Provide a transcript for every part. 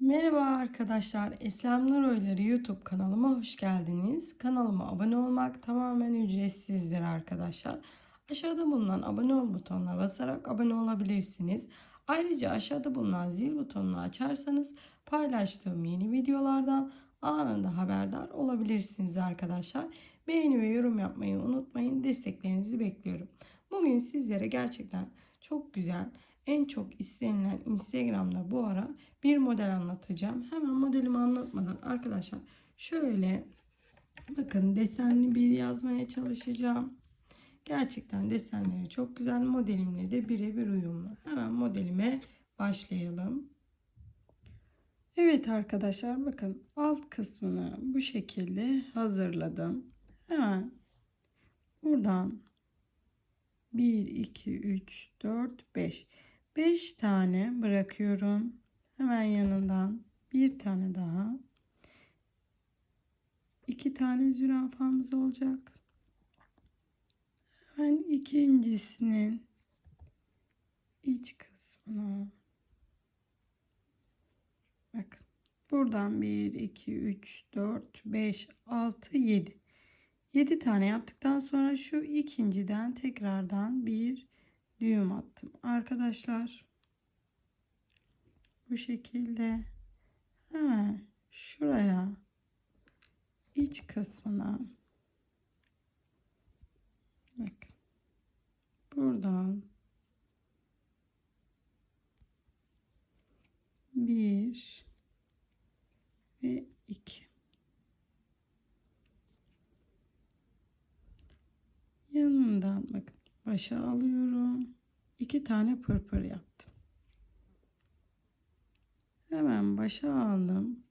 Merhaba arkadaşlar, Eslem Nur Oyları YouTube kanalıma hoş geldiniz. Kanalıma abone olmak tamamen ücretsizdir arkadaşlar. Aşağıda bulunan abone ol butonuna basarak abone olabilirsiniz. Ayrıca aşağıda bulunan zil butonunu açarsanız paylaştığım yeni videolardan anında haberdar olabilirsiniz arkadaşlar. Beğeni ve yorum yapmayı unutmayın. Desteklerinizi bekliyorum. Bugün sizlere gerçekten çok güzel, en çok istenilen Instagram'da bu ara bir model anlatacağım. Hemen modelimi anlatmadan arkadaşlar şöyle bakın desenli bir yazmaya çalışacağım. Gerçekten desenleri çok güzel. Modelimle de birebir uyumlu. Hemen modelime başlayalım. Evet arkadaşlar bakın alt kısmını bu şekilde hazırladım. Hemen buradan 1, 2, 3, 4, 5. 5 tane bırakıyorum. Hemen yanından bir tane daha. 2 tane zürafamız olacak. Hemen ikincisinin iç kısmına bakın. Buradan 1, 2, 3, 4, 5, 6, 7. 7 tane yaptıktan sonra şu ikinciden tekrardan bir düğüm attım. Arkadaşlar bu şekilde hemen şuraya iç kısmına bakın. Buradan bir ve iki. Yanından bakın başa alıyorum iki tane pırpır yaptım. Hemen başa aldım.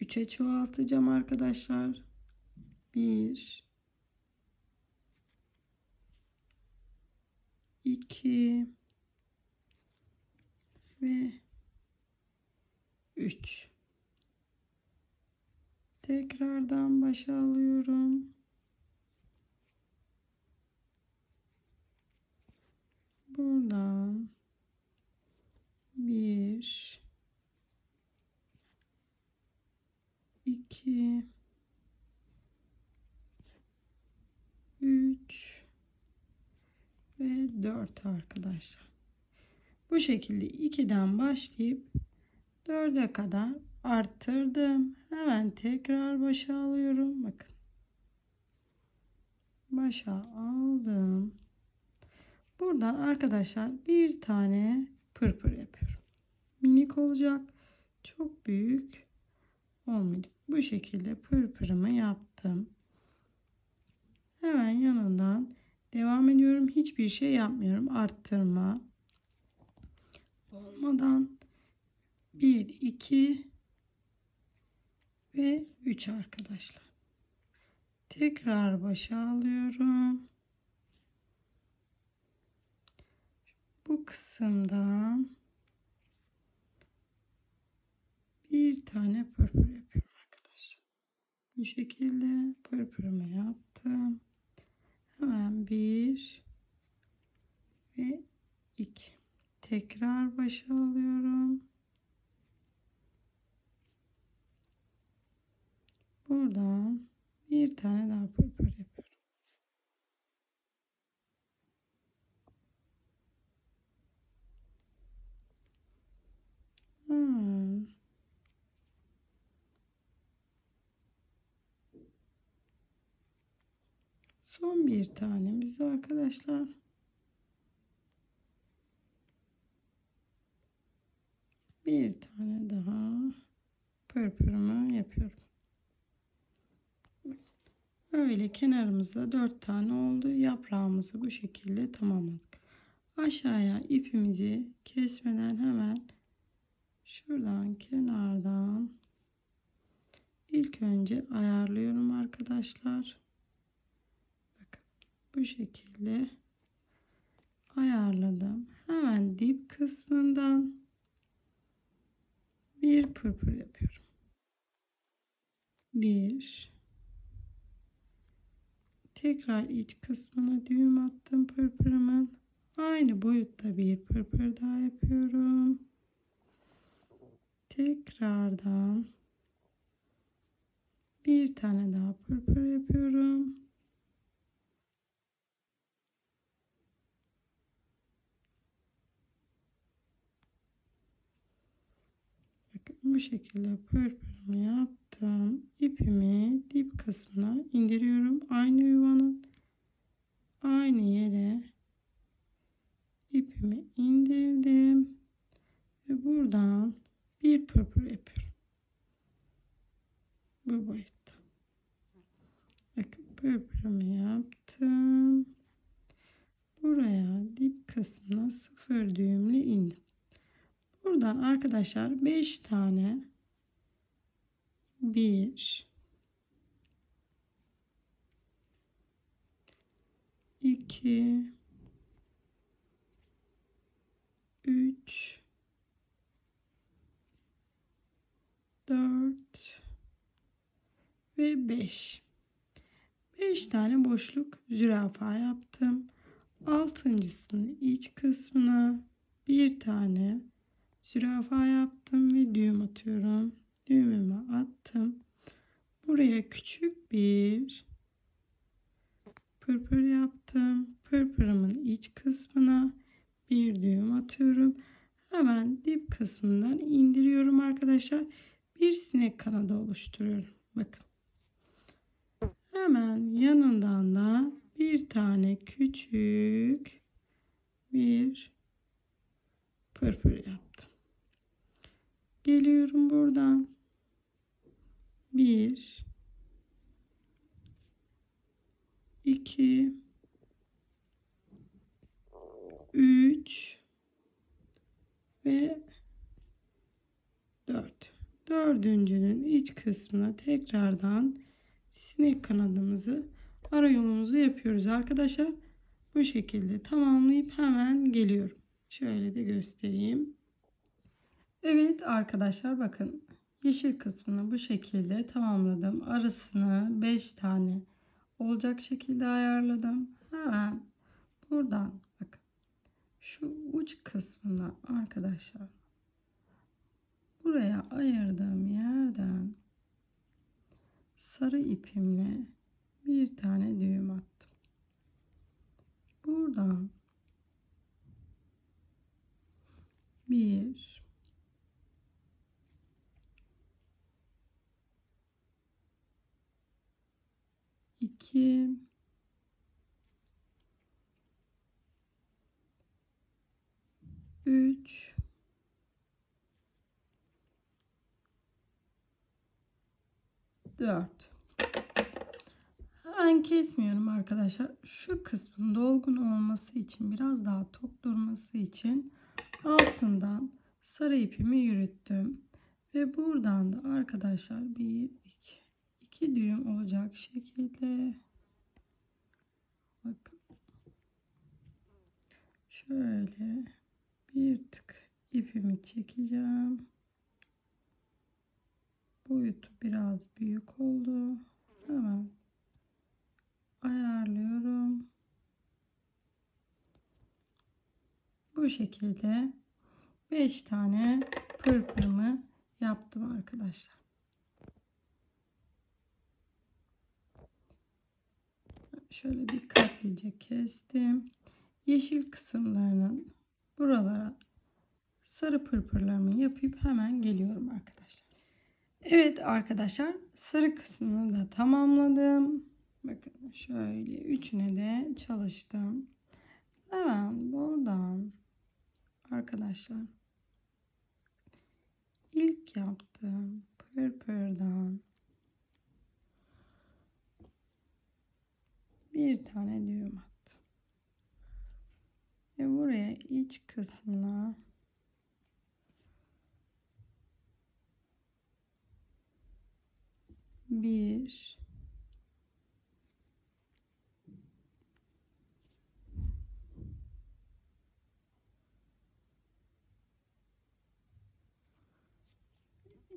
3'e çoğaltacağım arkadaşlar. 1 2 ve 3 tekrardan başa alıyorum buradan bir iki üç ve dört arkadaşlar. Bu şekilde 2'den başlayıp 4'e kadar arttırdım. Hemen tekrar başa alıyorum. Bakın. Başa aldım Buradan arkadaşlar bir tane pırpır yapıyorum. Minik olacak. Çok büyük olmayacak. Bu şekilde pırpırımı yaptım. Hemen yanından devam ediyorum. Hiçbir şey yapmıyorum. Arttırma olmadan 1 2 ve 3 arkadaşlar. Tekrar başa alıyorum. Bu kısımdan bir tane pırpır yapıyorum arkadaşlar. Bu şekilde pırpırımı yaptım. Hemen bir ve iki. Tekrar başa alıyorum. Buradan bir tane daha pırpır yapıyorum. Hmm. Son bir tanemiz arkadaşlar. Bir tane daha pırpırımı yapıyorum. Öyle kenarımızda dört tane oldu. Yaprağımızı bu şekilde tamamladık. Aşağıya ipimizi kesmeden hemen şuradan kenardan ilk önce ayarlıyorum arkadaşlar. Bu şekilde ayarladım. Hemen dip kısmından bir pırpır yapıyorum. Bir tekrar iç kısmına düğüm attım pırpırımın. Aynı boyutta bir pırpır daha yapıyorum. tekrardan bir tane daha pırpır yapıyorum. Bu şekilde pırpırımı yaptım. İpimi dip kısmına indiriyorum. Aynı yuvanın aynı yere ipimi indirdim ve buradan bir pırpır yapıyorum. Bu boyutta. Bakın pırpırımı yaptım. Buraya dip kısmına sıfır düğümle indim. Buradan arkadaşlar 5 tane 1 2 3 4 ve 5 5 tane boşluk zürafa yaptım. Altıncısının iç kısmına bir tane zürafa yaptım ve düğüm atıyorum. Düğümümü attım. Buraya küçük bir pırpır yaptım. Pırpırımın iç kısmına bir düğüm atıyorum. Hemen dip kısmından indiriyorum arkadaşlar. Bir sinek kanadı oluşturuyorum. Bakın. Hemen yanından da bir tane küçük bir pırpır yaptım. Geliyorum buradan. Bir, iki, üç ve dört. Dördüncünün iç kısmına tekrardan sinek kanadımızı ara yolumuzu yapıyoruz arkadaşlar. Bu şekilde tamamlayıp hemen geliyorum. Şöyle de göstereyim. Evet arkadaşlar bakın yeşil kısmını bu şekilde tamamladım. Arasını 5 tane olacak şekilde ayarladım. Hemen buradan bakın şu uç kısmına arkadaşlar buraya ayırdığım yerden sarı ipimle bir tane düğüm attım. Buradan bir iki üç dört Hemen kesmiyorum arkadaşlar. Şu kısmın dolgun olması için biraz daha tok durması için altından sarı ipimi yürüttüm. Ve buradan da arkadaşlar bir iki, düğüm olacak şekilde bakın şöyle bir tık ipimi çekeceğim. Boyutu biraz büyük oldu. Hemen ayarlıyorum. Bu şekilde 5 tane pırpırımı yaptım arkadaşlar. Şöyle dikkatlice kestim. Yeşil kısımlarının buralara sarı pırpırlarımı yapıp hemen geliyorum arkadaşlar. Evet arkadaşlar sarı kısmını da tamamladım. Bakın şöyle üçüne de çalıştım. Hemen buradan arkadaşlar ilk yaptığım pırpırdan bir tane düğüm attım. Ve buraya iç kısmına bir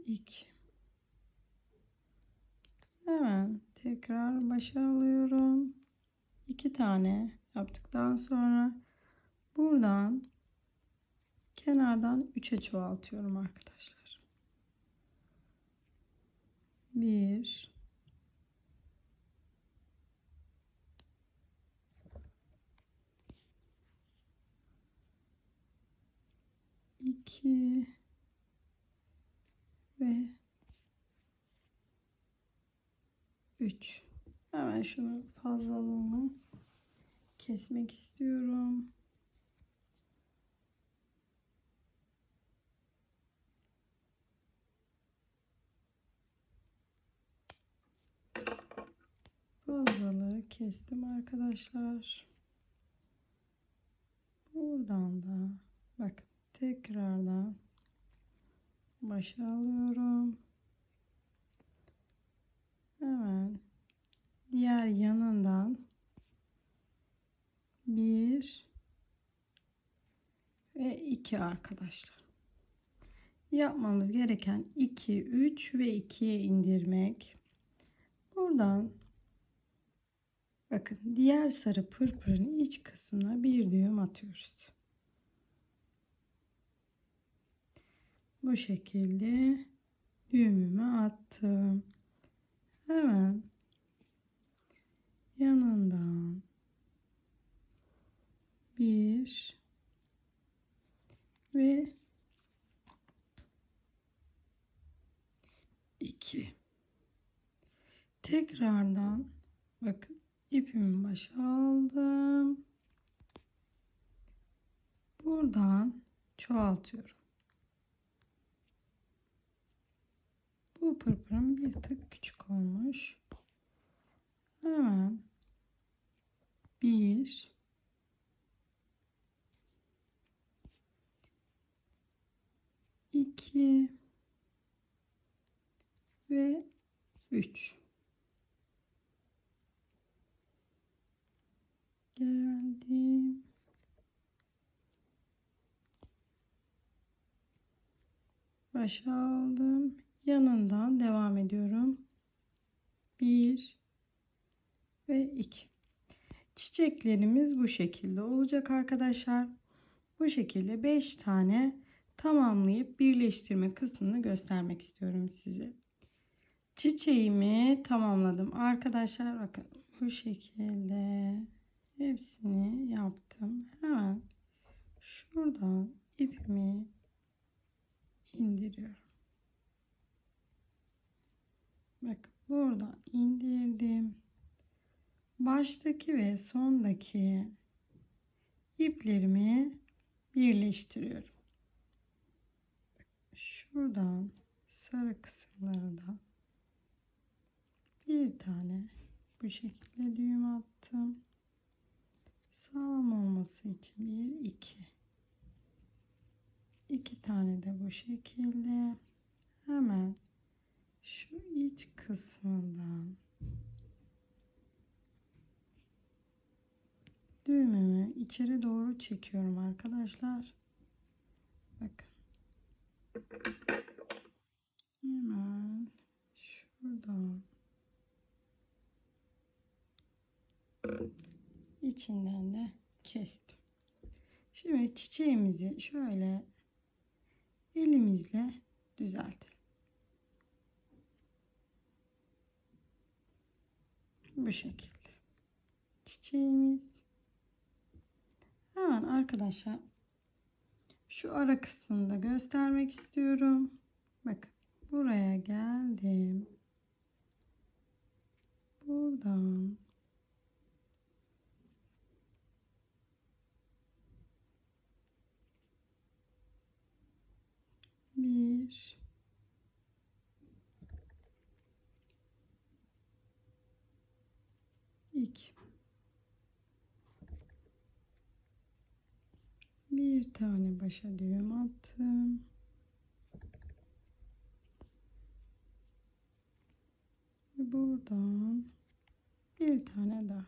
iki hemen tekrar başa alıyorum iki tane yaptıktan sonra buradan kenardan 3'e çoğaltıyorum arkadaşlar Bir. iki ve üç. Hemen şunu fazlalığını kesmek istiyorum. Fazlalığı kestim arkadaşlar. Buradan da bakın tekrardan başa alıyorum. Hemen diğer yanından bir ve iki arkadaşlar. Yapmamız gereken 2, 3 ve 2'ye indirmek. Buradan bakın diğer sarı pırpırın iç kısmına bir düğüm atıyoruz. Bu şekilde düğümümü attım. Hemen yanından bir ve iki. Tekrardan bakın ipimi başa aldım. Buradan çoğaltıyorum. Bu pırpırım bir tık küçük olmuş. Hemen bir iki ve üç. Geldim. Başa aldım. Yanından devam ediyorum. Bir ve iki. Çiçeklerimiz bu şekilde olacak arkadaşlar. Bu şekilde 5 tane tamamlayıp birleştirme kısmını göstermek istiyorum size. Çiçeğimi tamamladım. Arkadaşlar bakın bu şekilde hepsini yaptım. Hemen şuradan ipimi indiriyorum. Bak burada indirdim. Baştaki ve sondaki iplerimi birleştiriyorum. Şuradan sarı kısımları da bir tane bu şekilde düğüm attım. Sağlam olması için bir iki. iki tane de bu şekilde hemen şu iç kısmından düğümümü içeri doğru çekiyorum arkadaşlar. Bakın. Hemen şuradan içinden de kestim. Şimdi çiçeğimizi şöyle elimizle düzeltelim. Bu şekilde. Çiçeğimiz. Hemen arkadaşlar şu ara kısmını da göstermek istiyorum. Bakın buraya geldim. Buradan bir iki bir tane başa düğüm attım ve buradan bir tane daha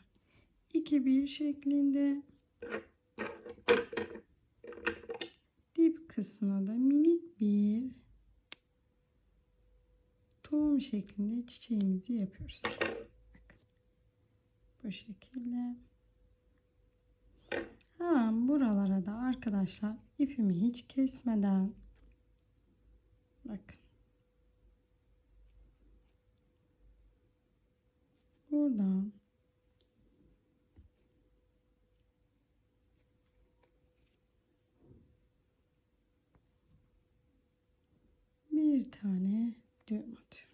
iki bir şeklinde dip kısmına da minik bir tohum şeklinde çiçeğimizi yapıyoruz. Bakın. Bu şekilde. Hemen buralara da arkadaşlar ipimi hiç kesmeden bakın. şuradan bir tane düğüm atıyorum.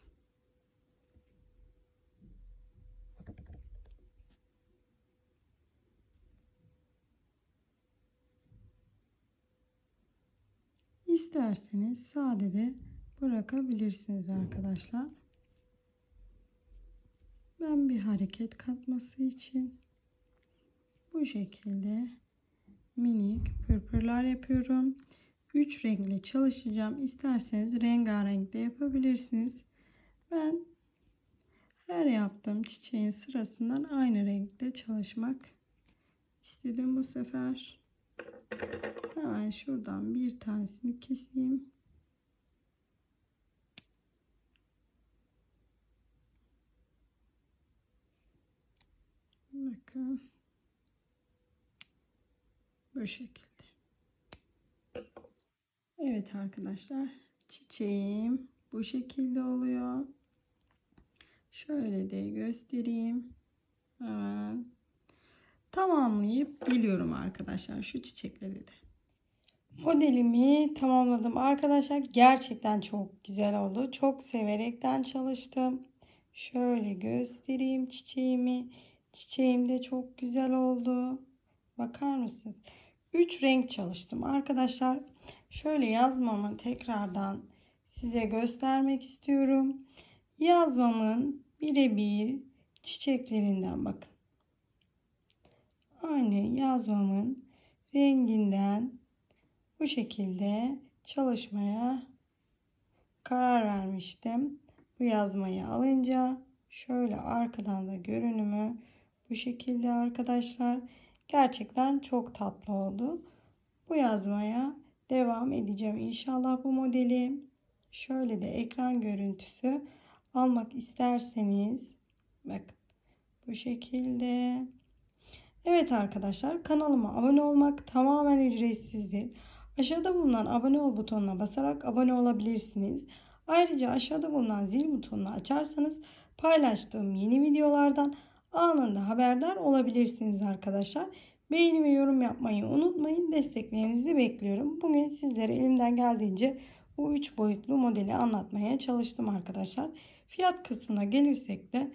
İsterseniz sade de bırakabilirsiniz arkadaşlar. Ben bir hareket katması için bu şekilde minik pırpırlar yapıyorum. 3 renkle çalışacağım. İsterseniz rengarenk de yapabilirsiniz. Ben her yaptığım çiçeğin sırasından aynı renkte çalışmak istedim bu sefer. Hemen şuradan bir tanesini keseyim. Bakın. Bu şekilde. Evet arkadaşlar. Çiçeğim bu şekilde oluyor. Şöyle de göstereyim. Hemen tamamlayıp geliyorum arkadaşlar şu çiçekleri de. Modelimi tamamladım arkadaşlar. Gerçekten çok güzel oldu. Çok severekten çalıştım. Şöyle göstereyim çiçeğimi. Çiçeğim de çok güzel oldu. Bakar mısınız? 3 renk çalıştım arkadaşlar. Şöyle yazmamı tekrardan size göstermek istiyorum. Yazmamın birebir çiçeklerinden bakın. Aynı yazmamın renginden bu şekilde çalışmaya karar vermiştim. Bu yazmayı alınca şöyle arkadan da görünümü bu şekilde arkadaşlar. Gerçekten çok tatlı oldu. Bu yazmaya devam edeceğim inşallah bu modeli. Şöyle de ekran görüntüsü almak isterseniz bakın bu şekilde. Evet arkadaşlar kanalıma abone olmak tamamen ücretsizdir. Aşağıda bulunan abone ol butonuna basarak abone olabilirsiniz. Ayrıca aşağıda bulunan zil butonunu açarsanız paylaştığım yeni videolardan anında haberdar olabilirsiniz arkadaşlar. Beğeni ve yorum yapmayı unutmayın. Desteklerinizi bekliyorum. Bugün sizlere elimden geldiğince bu 3 boyutlu modeli anlatmaya çalıştım arkadaşlar. Fiyat kısmına gelirsek de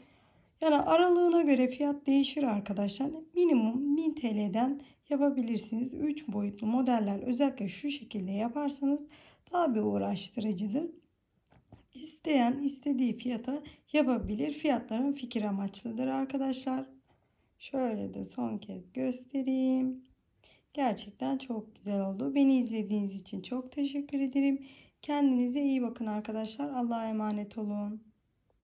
yani aralığına göre fiyat değişir arkadaşlar. Minimum 1000 TL'den yapabilirsiniz. 3 boyutlu modeller özellikle şu şekilde yaparsanız daha bir uğraştırıcıdır. İsteyen istediği fiyata yapabilir. Fiyatların fikir amaçlıdır arkadaşlar. Şöyle de son kez göstereyim. Gerçekten çok güzel oldu. Beni izlediğiniz için çok teşekkür ederim. Kendinize iyi bakın arkadaşlar. Allah'a emanet olun.